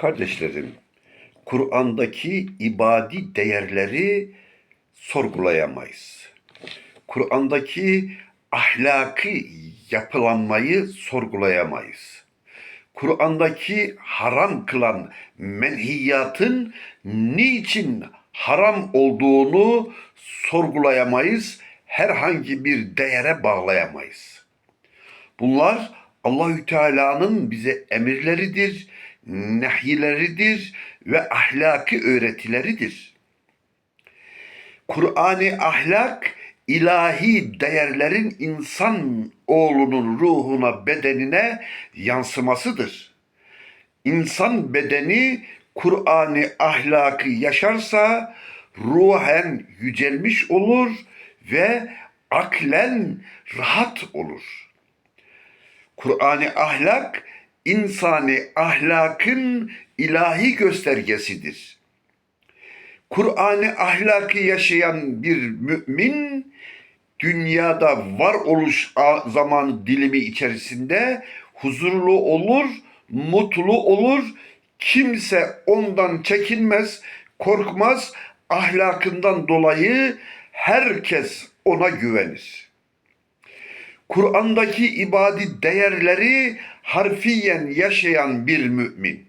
Kardeşlerim, Kur'an'daki ibadi değerleri sorgulayamayız. Kur'an'daki ahlaki yapılanmayı sorgulayamayız. Kur'an'daki haram kılan menhiyatın niçin haram olduğunu sorgulayamayız, herhangi bir değere bağlayamayız. Bunlar Allahü Teala'nın bize emirleridir, nehyileridir ve ahlaki öğretileridir. Kur'an-ı ahlak ilahi değerlerin insan oğlunun ruhuna, bedenine yansımasıdır. İnsan bedeni Kur'an-ı ahlakı yaşarsa ruhen yücelmiş olur ve aklen rahat olur. Kur'an-ı ahlak insani ahlakın ilahi göstergesidir. Kur'an-ı ahlakı yaşayan bir mümin dünyada varoluş a- zaman dilimi içerisinde huzurlu olur, mutlu olur. Kimse ondan çekinmez, korkmaz. Ahlakından dolayı herkes ona güvenir. Kur'an'daki ibadi değerleri harfiyen yaşayan bir mümin,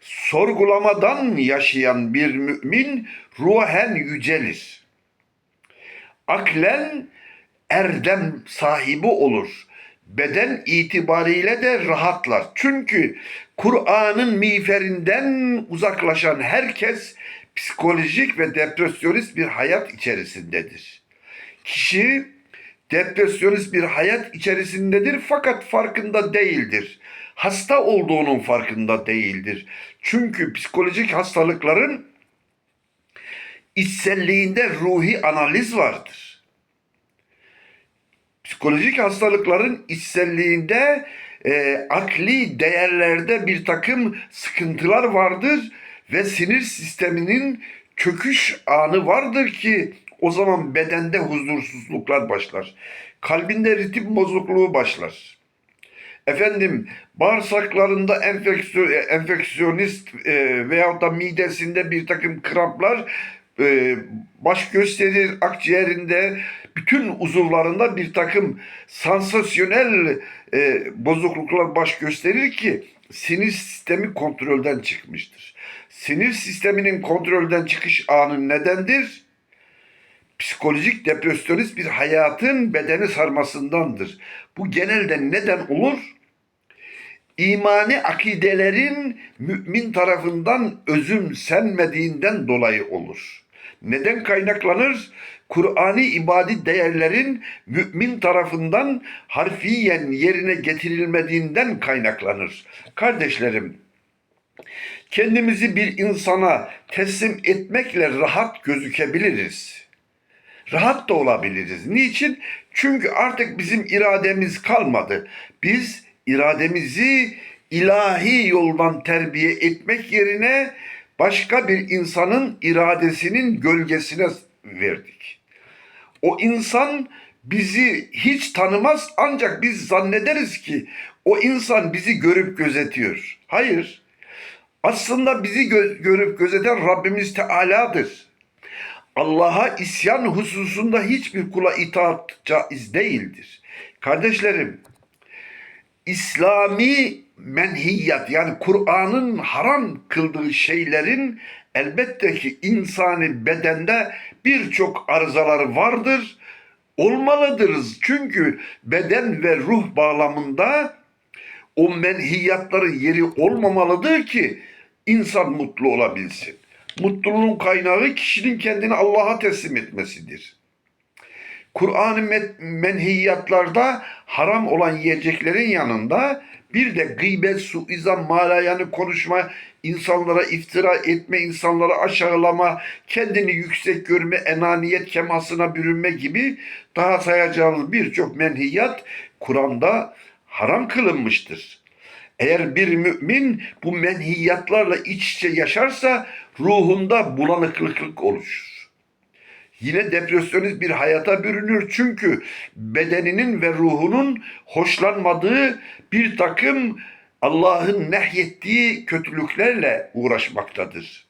sorgulamadan yaşayan bir mümin ruhen yücelir. Aklen erdem sahibi olur. Beden itibariyle de rahatlar. Çünkü Kur'an'ın miğferinden uzaklaşan herkes psikolojik ve depresyonist bir hayat içerisindedir. Kişi depresyonist bir hayat içerisindedir fakat farkında değildir. Hasta olduğunun farkında değildir. Çünkü psikolojik hastalıkların içselliğinde ruhi analiz vardır. Psikolojik hastalıkların içselliğinde e, akli değerlerde bir takım sıkıntılar vardır ve sinir sisteminin çöküş anı vardır ki o zaman bedende huzursuzluklar başlar. Kalbinde ritim bozukluğu başlar. Efendim bağırsaklarında enfeksiyon, enfeksiyonist e, veyahut da midesinde bir takım kramplar e, baş gösterir, akciğerinde bütün uzuvlarında bir takım sansasyonel e, bozukluklar baş gösterir ki sinir sistemi kontrolden çıkmıştır. Sinir sisteminin kontrolden çıkış anı nedendir? Psikolojik depresyonist bir hayatın bedeni sarmasındandır. Bu genelde neden olur? İmani akidelerin mümin tarafından özümsenmediğinden dolayı olur. Neden kaynaklanır? Kur'ani ibadi değerlerin mümin tarafından harfiyen yerine getirilmediğinden kaynaklanır. Kardeşlerim, kendimizi bir insana teslim etmekle rahat gözükebiliriz. Rahat da olabiliriz. Niçin? Çünkü artık bizim irademiz kalmadı. Biz irademizi ilahi yoldan terbiye etmek yerine başka bir insanın iradesinin gölgesine verdik. O insan bizi hiç tanımaz ancak biz zannederiz ki o insan bizi görüp gözetiyor. Hayır. Aslında bizi gö- görüp gözeten Rabbimiz Teala'dır. Allah'a isyan hususunda hiçbir kula itaat caiz değildir. Kardeşlerim, İslami menhiyat yani Kur'an'ın haram kıldığı şeylerin elbette ki insani bedende birçok arızalar vardır. Olmalıdır. Çünkü beden ve ruh bağlamında o menhiyatların yeri olmamalıdır ki insan mutlu olabilsin. Mutluluğun kaynağı kişinin kendini Allah'a teslim etmesidir. Kur'an-ı menhiyatlarda haram olan yiyeceklerin yanında bir de gıybet, suizan, malayanı konuşma, insanlara iftira etme, insanlara aşağılama, kendini yüksek görme, enaniyet kemasına bürünme gibi daha sayacağımız birçok menhiyat Kur'an'da haram kılınmıştır. Eğer bir mümin bu menhiyatlarla iç içe yaşarsa ruhunda bulanıklık oluşur. Yine depresyonist bir hayata bürünür çünkü bedeninin ve ruhunun hoşlanmadığı bir takım Allah'ın nehyettiği kötülüklerle uğraşmaktadır.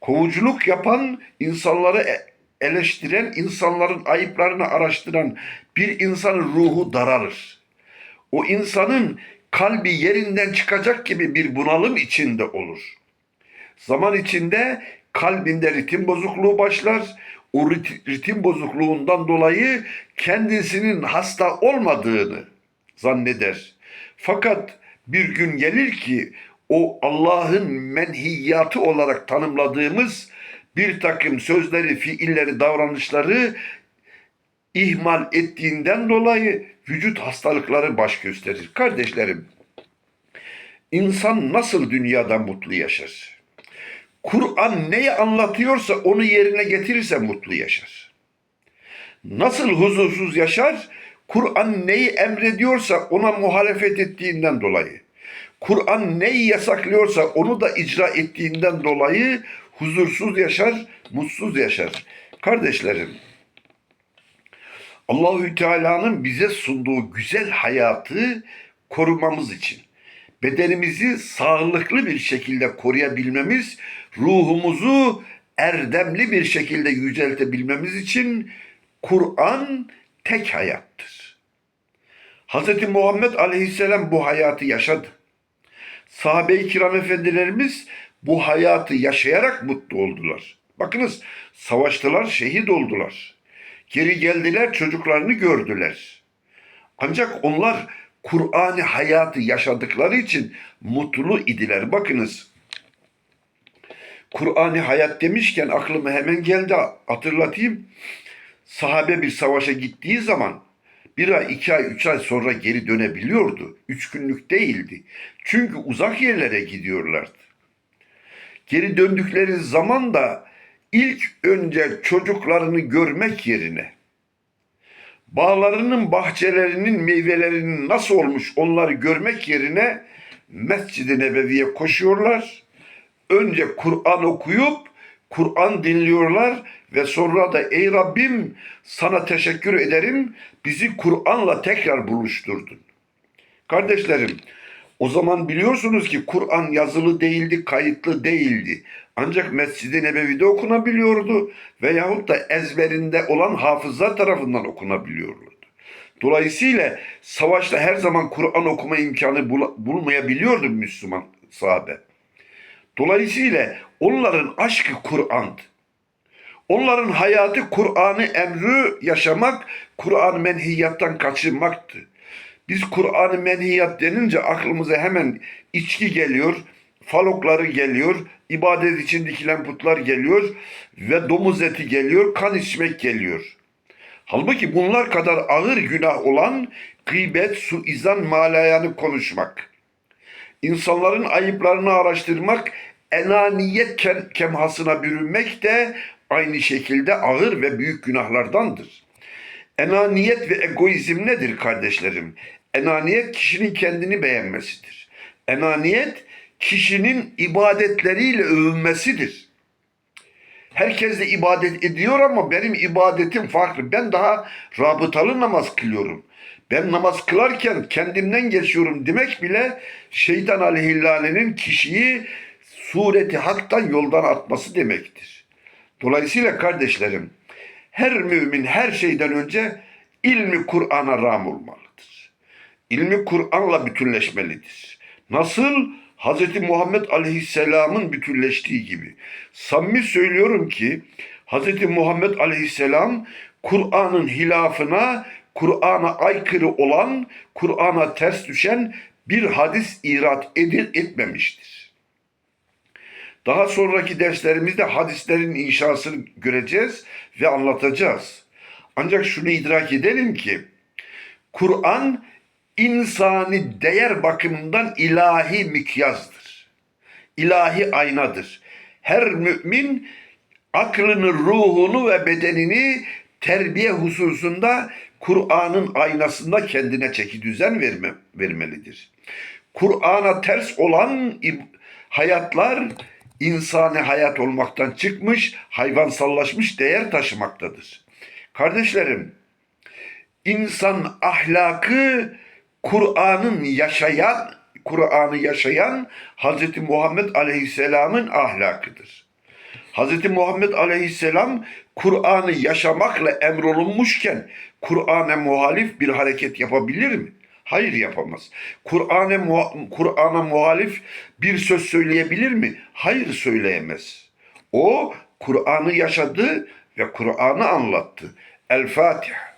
Kovuculuk yapan, insanları e- eleştiren, insanların ayıplarını araştıran bir insanın ruhu daralır. O insanın kalbi yerinden çıkacak gibi bir bunalım içinde olur. Zaman içinde kalbinde ritim bozukluğu başlar. O rit- ritim bozukluğundan dolayı kendisinin hasta olmadığını zanneder. Fakat bir gün gelir ki o Allah'ın menhiyatı olarak tanımladığımız bir takım sözleri, fiilleri, davranışları ihmal ettiğinden dolayı vücut hastalıkları baş gösterir. Kardeşlerim, insan nasıl dünyada mutlu yaşar? Kur'an neyi anlatıyorsa onu yerine getirirse mutlu yaşar. Nasıl huzursuz yaşar? Kur'an neyi emrediyorsa ona muhalefet ettiğinden dolayı. Kur'an neyi yasaklıyorsa onu da icra ettiğinden dolayı huzursuz yaşar, mutsuz yaşar. Kardeşlerim, Allahü Teala'nın bize sunduğu güzel hayatı korumamız için bedenimizi sağlıklı bir şekilde koruyabilmemiz, ruhumuzu erdemli bir şekilde yüceltebilmemiz için Kur'an tek hayattır. Hz. Muhammed Aleyhisselam bu hayatı yaşadı. Sahabe-i kiram efendilerimiz bu hayatı yaşayarak mutlu oldular. Bakınız savaştılar, şehit oldular. Geri geldiler, çocuklarını gördüler. Ancak onlar Kur'an'ı hayatı yaşadıkları için mutlu idiler. Bakınız Kur'an'ı hayat demişken aklıma hemen geldi hatırlatayım. Sahabe bir savaşa gittiği zaman bir ay, iki ay, üç ay sonra geri dönebiliyordu. Üç günlük değildi. Çünkü uzak yerlere gidiyorlardı. Geri döndükleri zaman da ilk önce çocuklarını görmek yerine bağlarının, bahçelerinin, meyvelerinin nasıl olmuş onları görmek yerine Mescid-i Nebevi'ye koşuyorlar. Önce Kur'an okuyup Kur'an dinliyorlar ve sonra da ey Rabbim sana teşekkür ederim bizi Kur'an'la tekrar buluşturdun. Kardeşlerim o zaman biliyorsunuz ki Kur'an yazılı değildi, kayıtlı değildi. Ancak Mescid-i Nebevi'de okunabiliyordu veyahut da ezberinde olan hafızlar tarafından okunabiliyordu. Dolayısıyla savaşta her zaman Kur'an okuma imkanı bul- bulmayabiliyordu Müslüman sahabe. Dolayısıyla onların aşkı Kur'an'dı. Onların hayatı Kur'an'ı emrü yaşamak, Kur'an menhiyattan kaçınmaktı. Biz Kur'an-ı menhiyat denince aklımıza hemen içki geliyor, falokları geliyor, ibadet için dikilen putlar geliyor ve domuz eti geliyor, kan içmek geliyor. Halbuki bunlar kadar ağır günah olan gıybet, suizan, malayanı konuşmak. İnsanların ayıplarını araştırmak, enaniyet kem- kemhasına bürünmek de aynı şekilde ağır ve büyük günahlardandır. Enaniyet ve egoizm nedir kardeşlerim? Enaniyet kişinin kendini beğenmesidir. Enaniyet kişinin ibadetleriyle övünmesidir. Herkes de ibadet ediyor ama benim ibadetim farklı. Ben daha rabıtalı namaz kılıyorum. Ben namaz kılarken kendimden geçiyorum demek bile şeytan aleyhillânenin kişiyi sureti haktan yoldan atması demektir. Dolayısıyla kardeşlerim her mümin her şeyden önce ilmi Kur'an'a ram olmalıdır. İlmi Kur'an'la bütünleşmelidir. Nasıl? Hz. Muhammed Aleyhisselam'ın bütünleştiği gibi. Samimi söylüyorum ki Hz. Muhammed Aleyhisselam Kur'an'ın hilafına, Kur'an'a aykırı olan, Kur'an'a ters düşen bir hadis irat edil etmemiştir. Daha sonraki derslerimizde hadislerin inşasını göreceğiz ve anlatacağız. Ancak şunu idrak edelim ki Kur'an insani değer bakımından ilahi mikyazdır. İlahi aynadır. Her mümin aklını, ruhunu ve bedenini terbiye hususunda Kur'an'ın aynasında kendine çeki düzen verme, vermelidir. Kur'an'a ters olan hayatlar insani hayat olmaktan çıkmış, hayvansallaşmış değer taşımaktadır. Kardeşlerim, insan ahlakı Kur'an'ın yaşayan Kur'an'ı yaşayan Hz. Muhammed Aleyhisselam'ın ahlakıdır. Hz. Muhammed Aleyhisselam Kur'an'ı yaşamakla emrolunmuşken Kur'an'a muhalif bir hareket yapabilir mi? Hayır yapamaz. Kur'an'a muha- Kur'an'a muhalif bir söz söyleyebilir mi? Hayır söyleyemez. O Kur'an'ı yaşadı ve Kur'an'ı anlattı. El Fatiha.